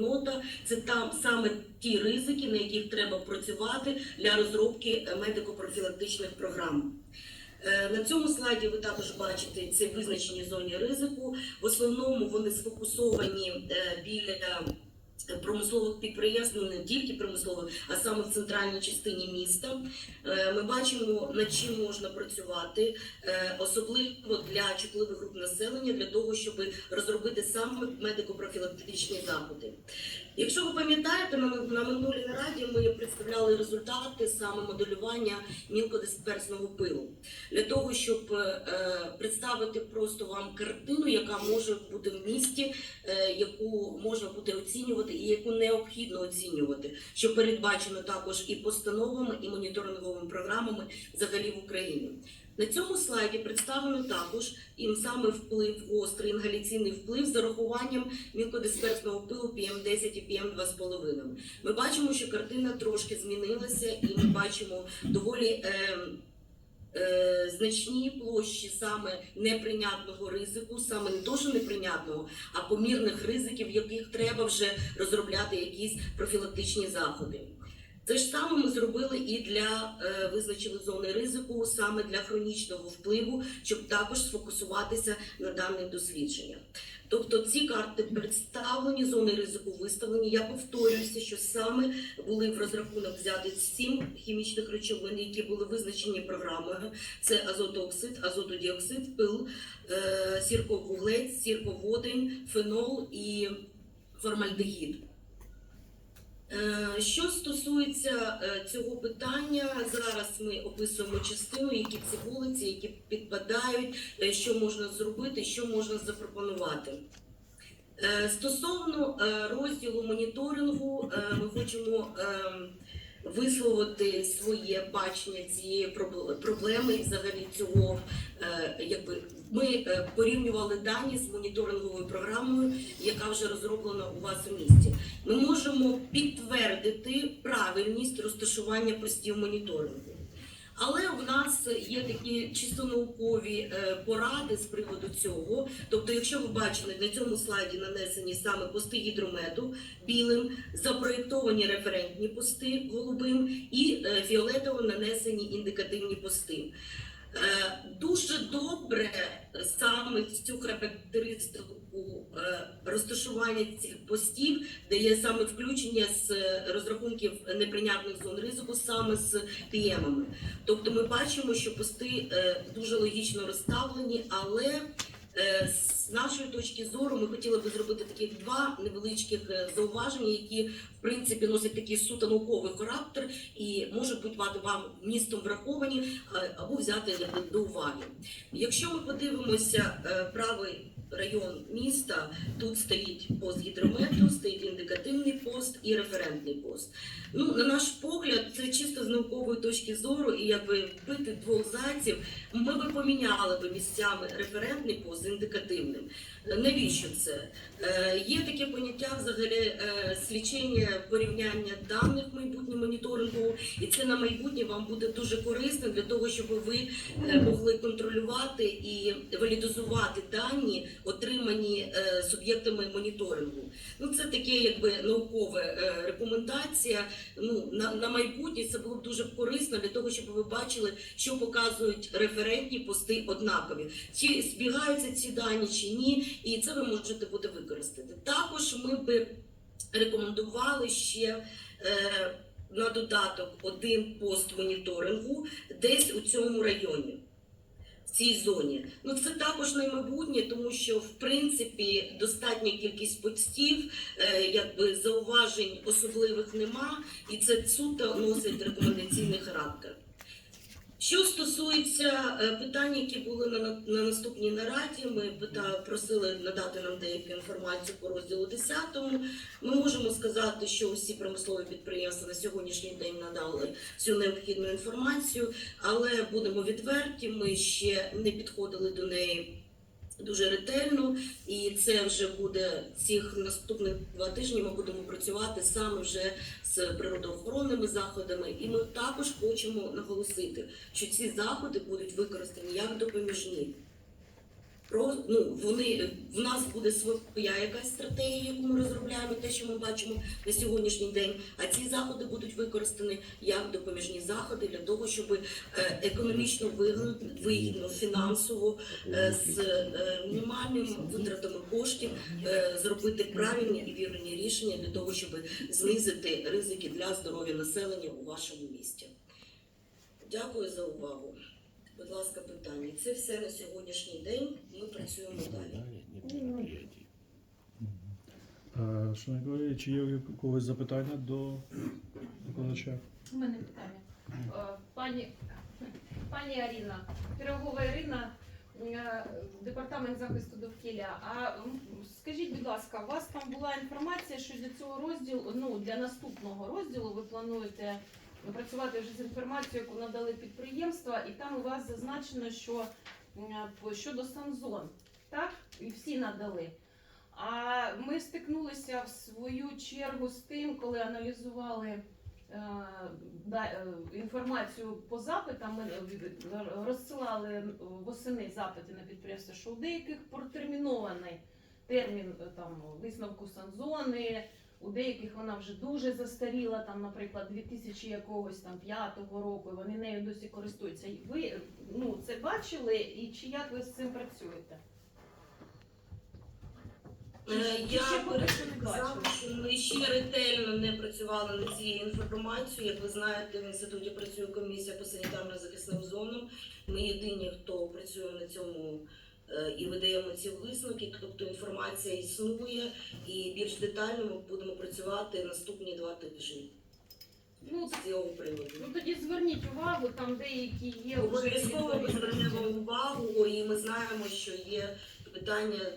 Нота це там саме ті ризики, на яких треба працювати для розробки е, медико-профілактичних програм. Е, На цьому слайді ви також бачите ці визначені зоні ризику. В основному вони сфокусовані е, біля промислових підприємств, ну не тільки промислових, а саме в центральній частині міста. Е, Ми бачимо, над чим можна працювати, е, особливо для чутливих груп населення, для того, щоб розробити саме медико-профілактичні заходи. Якщо ви пам'ятаєте, на, минулій нараді ми представляли результати саме моделювання мілкодисперсного пилу для того, щоб е, представити просто вам картину, яка може бути в місті, яку можна буде оцінювати і яку необхідно оцінювати, що передбачено також і постановами, і моніторинговими програмами взагалі в Україні. На цьому слайді представлено також і саме вплив, гострий інгаляційний вплив з урахуванням мілкодисперсного пилу PM10 і PM2,5. Ми бачимо, що картина трошки змінилася, і ми бачимо доволі е, е, значні площі саме неприйнятного ризику, саме не дуже неприйнятного, а помірних ризиків, яких треба вже розробляти якісь профілактичні заходи. Це ж саме ми зробили і для е, визначили зони ризику саме для хронічного впливу, щоб також сфокусуватися на даних дослідженнях. Тобто ці карти представлені, зони ризику виставлені. Я повторююся, що саме були в розрахунок взяти сім хімічних речовин, які були визначені програмою. Це азотооксид, азотодіоксид, пил, е, сірковуглець, сірководень, фенол і формальдегід. Е, Що стосується е, цього питання, зараз ми описуємо частину, які це вулиці, які підпадають, е, що можна зробити, що можна запропонувати. Стосовно розділу моніторингу, ми хочемо ем, висловити своє бачення цієї пробл- проблеми і взагалі цього, е, якби ми е, порівнювали дані з моніторинговою програмою, яка вже розроблена у вас у місті. Ми можемо підтвердити правильність розташування постів моніторингу. Але в нас є такі чисто наукові е, поради з приводу цього. Тобто, якщо ви бачили на цьому слайді нанесені саме пости гідромету білим, запроєктовані референтні пости голубим і е, фіолетово нанесені індикативні пости. Е, Дуже добре саме цю характеристику е, розташування цих постів, де є саме включення з розрахунків неприйнятних зон ризику саме з піємами. Тобто ми бачимо, що пости е, дуже логічно розставлені, але з нашої точки зору ми хотіли би зробити таких два невеличких е, зауваження, які в принципі носять такий суто науковий характер і можуть бути вам містом враховані е, або взяти до уваги. Якщо ми подивимося е, правий район міста, тут стоїть пост гідромету, стоїть індикативний пост і референтний пост. Ну, на наш погляд, це чисто з наукової точки зору, і якби вбити двох зайців, ми би поміняли би місцями референтний пост з індикативним. Навіщо це? Е, Є таке поняття взагалі е, слічення порівняння даних в майбутньому моніторингу, і це на майбутнє вам буде дуже корисно для того, щоб ви е, могли контролювати і валідизувати дані, отримані е, суб'єктами моніторингу. Ну це таке, якби наукове е, рекомендація. Ну на, на майбутнє це було б дуже корисно для того, щоб ви бачили, що показують референтні пости однакові, чи збігаються ці дані чи ні, і це ви можете буде використати. Також ми би рекомендували ще. Е, на додаток один пост моніторингу десь у цьому районі, цій зоні. Ну це також наймабутнє, тому що в принципі достатня кількість постів, е, якби зауважень особливих нема, і це суто носить рекомендаційний характер. Що стосується е, питань, які були на, на, на наступній нараді, ми пита, просили надати нам деяку інформацію по розділу 10. Ми можемо сказати, що усі промислові підприємства на сьогоднішній день надали всю необхідну інформацію, але будемо відверті, ми ще не підходили до неї. Дуже ретельно, і це вже буде цих наступних два тижні. Ми будемо працювати саме вже з природоохоронними заходами, і ми також хочемо наголосити, що ці заходи будуть використані як допоміжні. Про ну вони в нас буде своя якась стратегія, яку ми розробляємо, те, що ми бачимо на сьогоднішній день. А ці заходи будуть використані як допоміжні заходи для того, щоб е, економічно вигідно, фінансово е, з е, мінімальними витратами коштів зробити правильні і вірні рішення для того, щоб знизити ризики для здоров'я населення у вашому місті. Дякую за увагу. Будь ласка, питання. Це все на сьогоднішній день. Ми працюємо далі. Е, Шановні колеги, чи є у когось запитання до викладача? У мене питання. Е, Пані, пані Аріна, Пірогова Ірина, е, департамент захисту довкілля. А скажіть, будь ласка, у вас там була інформація, що для цього розділу, ну для наступного розділу ви плануєте працювати вже з інформацією, яку надали підприємства, і там у вас зазначено, що щодо санзон, так? І всі надали. А ми стикнулися в свою чергу з тим, коли аналізували е, е, інформацію по запитам. Ми е, розсилали восени запити на підприємства, що у деяких протермінований термін там висновку санзони. У деяких вона вже дуже застаріла, там, наприклад, 2000 якогось там п'ятого року, і вони нею досі користуються. І Ви ну це бачили, і чи як ви з цим працюєте? Чи- Е, чи Я ще не бачили? ми ще ретельно не працювали над цією інформацією. Як ви знаєте, в інституті працює комісія по санітарно-захисним зонам. Ми єдині, хто працює на цьому і видаємо ці висновки. Тобто інформація існує, і більш детально ми будемо працювати наступні два тижні Ну, з цього приводу. Ну тоді зверніть увагу, там деякі є Обов'язково ми звернемо увагу, і ми знаємо, що є питання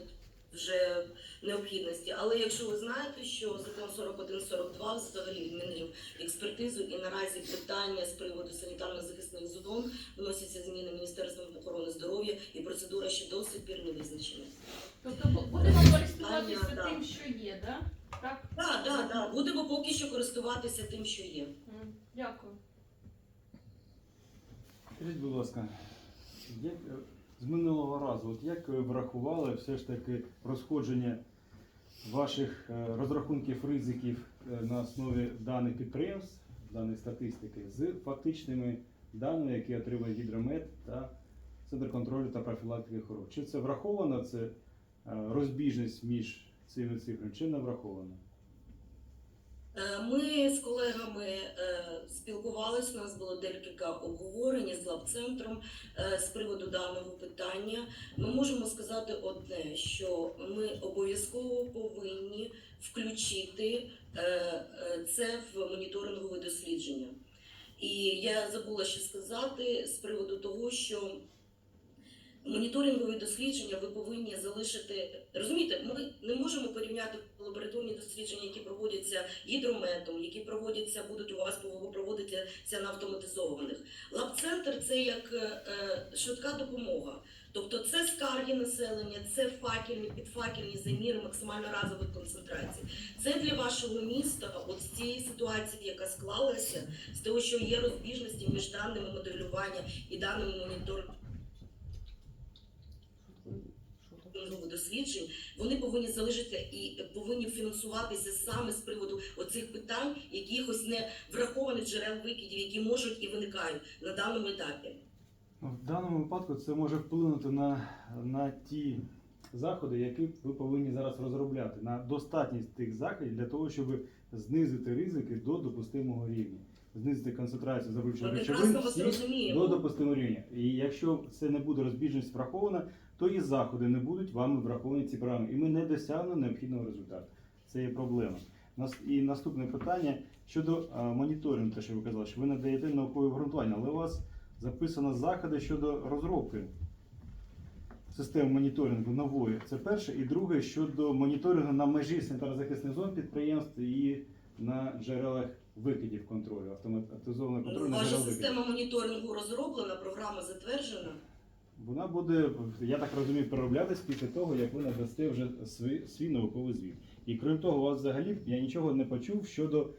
вже необхідності. Але якщо ви знаєте, що закон 41-42 взагалі відмінив експертизу, і наразі питання з приводу санітарно-захисних зон вносяться зміни Міністерством охорони здоров'я, і процедура ще до сих пір не визначена. Тобто будемо користуватися да. тим, що є, да? так? Так, так, так. Будемо поки що користуватися тим, що є. Дякую. Скажіть, будь ласка, е, з минулого разу, от як ви врахували все ж таки розходження ваших е, розрахунків ризиків е, на основі даних підприємств, даних статистики, з фактичними даними, які отримує гідромет та Центр контролю та профілактики хвороб? Чи це враховано, це е, розбіжність між цими цифрами, чи не враховано? Е, Ми з колегами е, спілкувалися, у нас було декілька обговорень з лабцентром е, з приводу даного питання. Ми можемо сказати одне, що ми обов'язково повинні включити це в моніторингове дослідження. І я забула ще сказати з приводу того, що моніторингові дослідження ви повинні залишити. Розумієте, ми не можемо порівняти лабораторні дослідження, які проводяться гідрометом, які проводяться, будуть у вас проводитися на автоматизованих. Лабцентр це як е, е, швидка допомога. Тобто це скарги населення, це факельні, підфакельні заміри максимально разових концентрацій. Це для вашого міста, от з цієї ситуації, яка склалася, з того, що є розбіжності між даними моделювання і даними моніторингу досліджень, вони повинні залежати і повинні фінансуватися саме з приводу оцих питань, якихось не врахованих джерел викидів, які можуть і виникають на даному етапі. Ну, В даному випадку це може вплинути на, на ті заходи, які ви повинні зараз розробляти, на достатність тих заходів для того, щоб знизити ризики до допустимого рівня, знизити концентрацію забруднюючих речовин до допустимого рівня. І якщо це не буде розбіжність врахована, то і заходи не будуть вами враховані ці програми, і ми не досягнемо необхідного результату. Це є проблема. І наступне питання щодо моніторингу, те, що ви казали, що ви надаєте наукове обґрунтування, але у вас записано заходи щодо розробки системи моніторингу нової. Це перше. І друге щодо моніторингу на межі санітарно-захисних зон підприємств і на джерелах викидів контролю, автоматизованого контролю Ваша система моніторингу розроблена, програма затверджена. Вона буде, я так розумію, перероблятись після того, як ви надасте вже свій, свій науковий звіт. І крім того, у вас взагалі я нічого не почув щодо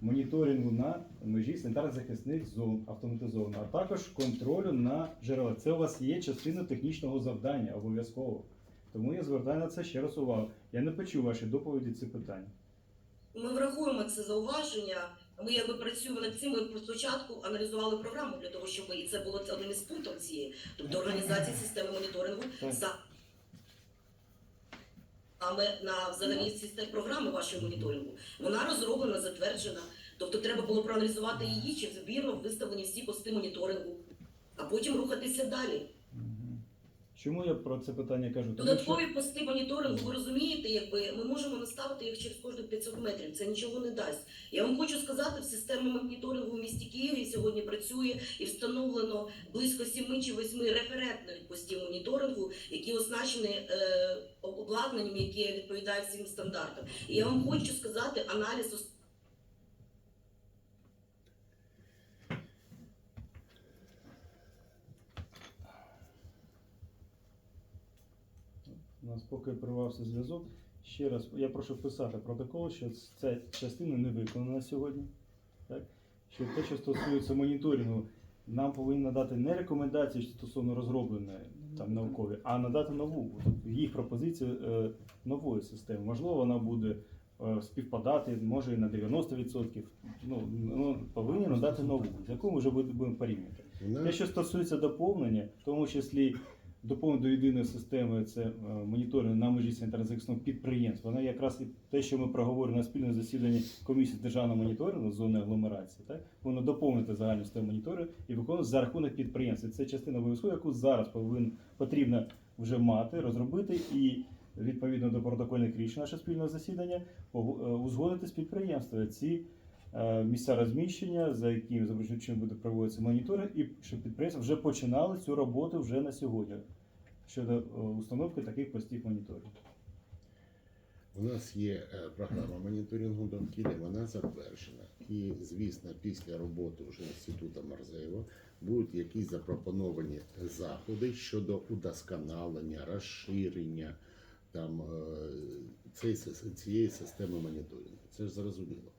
моніторингу на межі санітарно-захисних зон автоматизовано, а також контролю на джерела. Це у вас є частина технічного завдання обов'язково. Тому я звертаю на це ще раз увагу. Я не почув ваші доповіді ці питання. Ми врахуємо це зауваження. Ми якби працюємо над цим. Ми спочатку аналізували програму для того, щоб і це було одним із пунктів цієї, тобто організації системи моніторингу за саме на взагалі системі програми вашої моніторингу. Вона розроблена, затверджена. Тобто треба було проаналізувати її, чи збірно виставлені всі пости моніторингу, а потім рухатися далі. Чому я про це питання кажу? Додаткові пости моніторингу, ви розумієте, якби ми можемо наставити їх через кожні 500 метрів. Це нічого не дасть. Я вам хочу сказати, в системі моніторингу в місті Києві сьогодні працює і встановлено близько 7 чи 8 референтних постів моніторингу, які оснащені е, обладнанням, яке відповідає всім стандартам. І я вам хочу сказати, аналіз У нас поки привався зв'язок. Ще раз я прошу писати протокол, що ця частина не виконана сьогодні. Так? Що те, що стосується моніторингу, нам повинні надати не рекомендації стосовно розробленої там наукові, а надати нову. Їх пропозицію е, нової системи. Можливо, вона буде е, співпадати, може і на 90%. Ну, ну повинні надати нову, з яку ми вже будемо порівнювати. Вона Те, що стосується доповнення, в тому числі доповнення до єдиної системи, це е, моніторинг на межі санітарно-захисного підприємства. Воно якраз і те, що ми проговорили на спільному засіданні комісії державного моніторингу зони агломерації, так воно доповнити загальну систему моніторингу і виконувати за рахунок підприємства. Це частина обов'язково, яку зараз повинен потрібно вже мати, розробити і. Відповідно до протокольних рішень нашого спільного засідання, е, узгодити з підприємства ці місця розміщення, за якими за чим буде проводитися моніторинг, і щоб підприємства вже починали цю роботу вже на сьогодні щодо е, установки таких постів моніторингу. у нас є е, програма моніторингу довкілля, вона затверджена. І, звісно, після роботи вже інституту Марзеєва будуть якісь запропоновані заходи щодо удосконалення, розширення там е, цієї системи моніторингу. Це ж зрозуміло.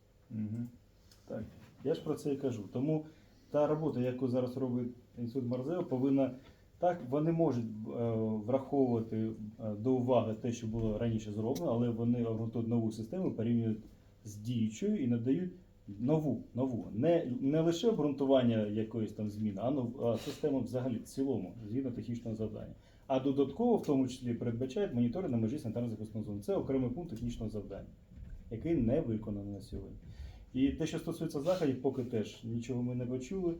Так, я ж про це і кажу. Тому та робота, яку зараз робить інститут Марзео, повинна так, вони можуть е, враховувати е, до уваги те, що було раніше зроблено, але вони обґрунтують нову систему, порівнюють з діючою і надають нову, нову. Не, не лише обґрунтування якоїсь там зміни, а, нов, систему взагалі в цілому, згідно технічного завдання. А додатково, в тому числі, передбачають моніторинг на межі санітарно-захисної зони. Це окремий пункт технічного завдання, який не виконаний на сьогодні. І те, що стосується заходів, поки теж нічого ми не почули.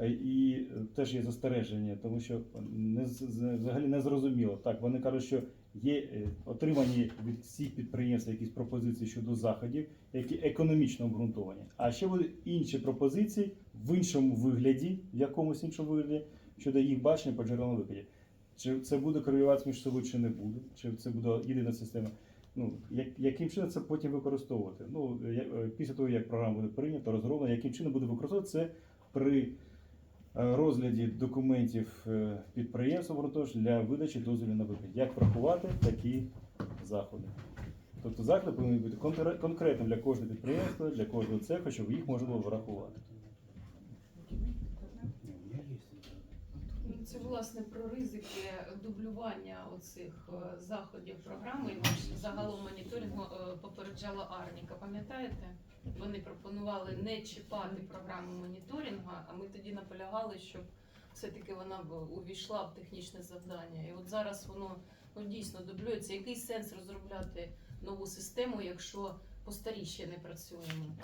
Е, І теж є застереження, тому що не взагалі не зрозуміло. Так, вони кажуть, що є е, отримані від всіх підприємств якісь пропозиції щодо заходів, які економічно обґрунтовані. А ще будуть інші пропозиції в іншому вигляді, в якомусь іншому вигляді, щодо їх бачення по джерелам виході. Чи це буде корелюватися між собою, чи не буде, чи це буде єдина система. Ну, як, яким чином це потім використовувати? Ну, е, після того, як програма буде прийнята, розроблена, яким чином буде використовувати це при е, розгляді документів е, підприємства «Воронтож» для видачі дозволів на викид. Як врахувати такі заходи? Тобто заходи повинні бути конкре- конкретним для кожного підприємства, для кожного цеху, щоб їх можна було врахувати. Ну, Це власне про ризики дублювання оцих е, заходів програми. І загалом моніторингу е, попереджала Арніка. Пам'ятаєте? Вони пропонували не чіпати програму моніторингу, а ми тоді наполягали, щоб все-таки вона увійшла в технічне завдання. І от зараз воно ну, дійсно дублюється. Який сенс розробляти нову систему, якщо по старій ще не працюємо?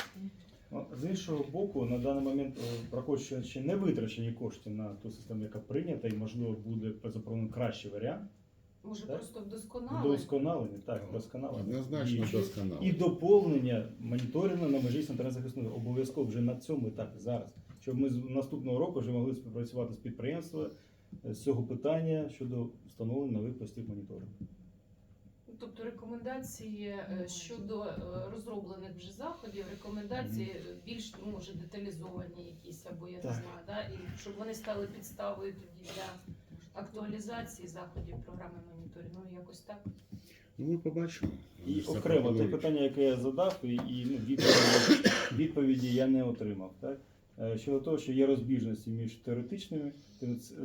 З іншого боку, на даний момент е, ще не витрачені кошти на ту систему, яка прийнята, і можливо буде запропонований кращий варіант. Може Так. просто вдосконалити? Вдосконалення, так, вдосконалення. Однозначно І- І доповнення моніторингу на межі санітарно-захисної обов'язково вже на цьому етапі зараз. Щоб ми з наступного року вже могли співпрацювати з підприємством е, з цього питання щодо встановлення нових постів моніторингу. Тобто рекомендації е, щодо е, розроблених вже заходів, рекомендації більш може деталізовані якісь, або я не знаю, да? і щоб вони стали підставою тоді для актуалізації заходів програми моніторингу. Ну, якось так. Ну, ми побачимо. І окремо те питання, яке я задав, і, і ну, відповіді, відповіді я не отримав. Так? Е, Щодо того, що є розбіжності між теоретичними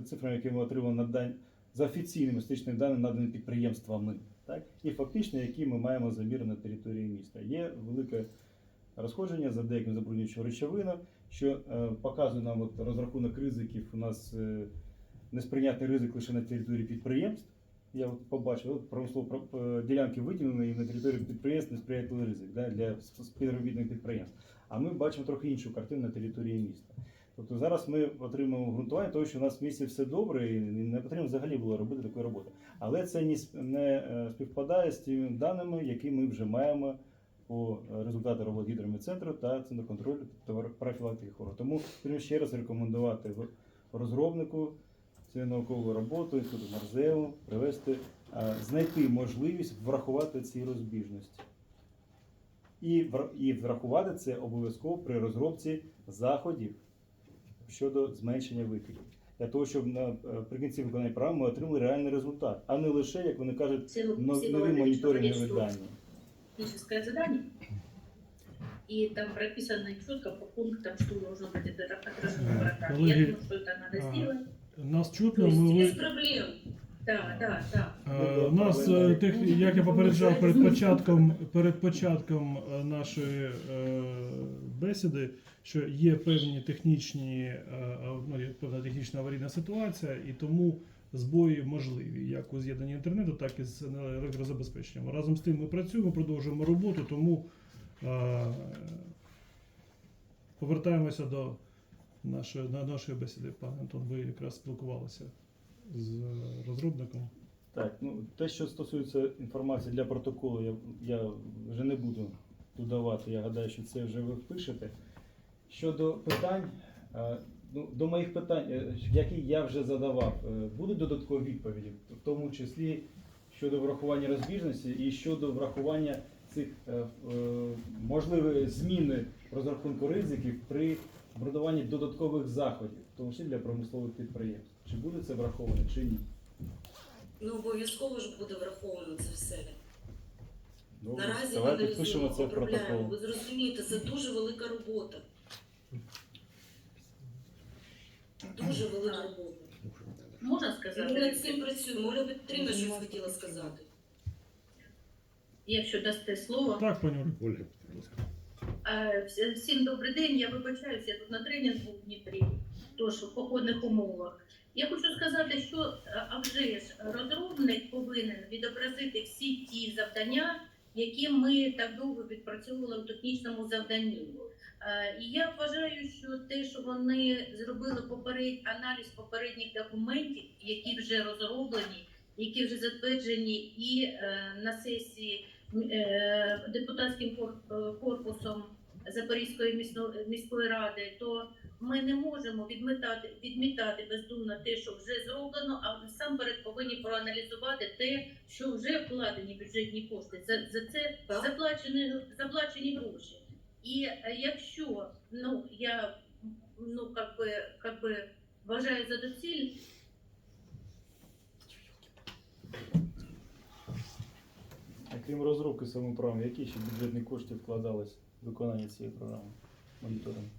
цифрами, які ми отримали на дань, за офіційними статистичними даними, наданими підприємствами, так? і фактично, які ми маємо заміри на території міста. Є велике розходження за деякими забруднюючими речовинами, що е, показує нам от, розрахунок ризиків. У нас е, несприйнятний ризик лише на території підприємств. Я от побачив, от про- е, ділянки виділені і на території підприємств несприятливий ризик да, для співробітних підприємств. А ми бачимо трохи іншу картину на території міста. Тобто зараз ми отримуємо ґрунтування того, що у нас в місті все добре, і не потрібно взагалі було робити такої роботи. Але це не, е, співпадає з тими даними, які ми вже маємо по е, результату роботи гідрометцентру та центру контролю профілактики хвороб. Тому потрібно ще раз рекомендувати розробнику цієї наукової роботи, інституту Марзеу, привести, е, знайти можливість врахувати ці розбіжності. І врахувати це обов'язково при розробці заходів щодо зменшення викидів. Для того, щоб наприкінці виконання програми ми отримали реальний результат, а не лише, як вони кажуть, Це но- всі нові говорили, что моніторингові что дані. техническое задание, и там прописано четко по пунктам, что должно быть это отражено в программе. Я Коллеги, думаю, что это надо а, сделать. Нас То чутно, есть ми без ви- проблем. Да, да, да. Е, У нас, е, тех- як я попереджав перед початком, перед початком е, нашої е, бесіди, що є певні технічні, е, а, ну, є певна технічна аварійна ситуація, і тому збої можливі як у з'єднанні інтернету, так і з електрозабезпеченням. Разом з тим ми працюємо, продовжуємо роботу, тому е, повертаємося до нашої, на нашої бесіди. Пане Антон, ви якраз спілкувалися з розробником. Так, ну те, що стосується інформації для протоколу, я, я вже не буду додавати. Я гадаю, що це вже ви впишете. Щодо питань, е, ну, до моїх питань, е, які я вже задавав, е, будуть додаткові відповіді, в тому числі щодо врахування розбіжності і щодо врахування цих е, зміни розрахунку ризиків при будуванні додаткових заходів, в тому числі для промислових підприємств. Чи буде це враховано, чи ні? Ну обов'язково ж буде враховано це все. Добре, Наразі ми давайте аналізуємо, пишемо це в обробляємо. протокол. Ви зрозумієте, це дуже велика робота. Дуже велика робота. Можна сказати, Ми над цим працюємо. Оля Петрівна щось хотіла сказати. якщо дасте слово. Так, пані. Ольга, будь ласка. Е, всі- Всім добрий день. Я вибачаюся, я тут на тренінгу в Дніпрі, тож в походних умовах. Я хочу сказати, що е, а розробник повинен відобразити всі ті завдання, які ми так довго відпрацьовували у технічному завданні. Е, І я вважаю, що те, що вони зробили поперед... аналіз попередніх документів, які вже розроблені, які вже затверджені і е, на сесії депутатським корпусом Запорізької міської ради, то ми не можемо відмітати, відмітати бездумно те, що вже зроблено, а насамперед повинні проаналізувати те, що вже вкладені бюджетні кошти. За, за це заплачені, заплачені гроші. І е, якщо ну я ну как би, как би вважаю за доціль А Крім розробки програми, які ще бюджетні кошти вкладались в виконання цієї програми моніторингу?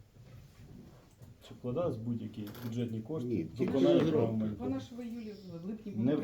Чи вкладалась будь-які бюджетні кошти Ні, тільки виконання програми? Вона ж в июлі в липні Не була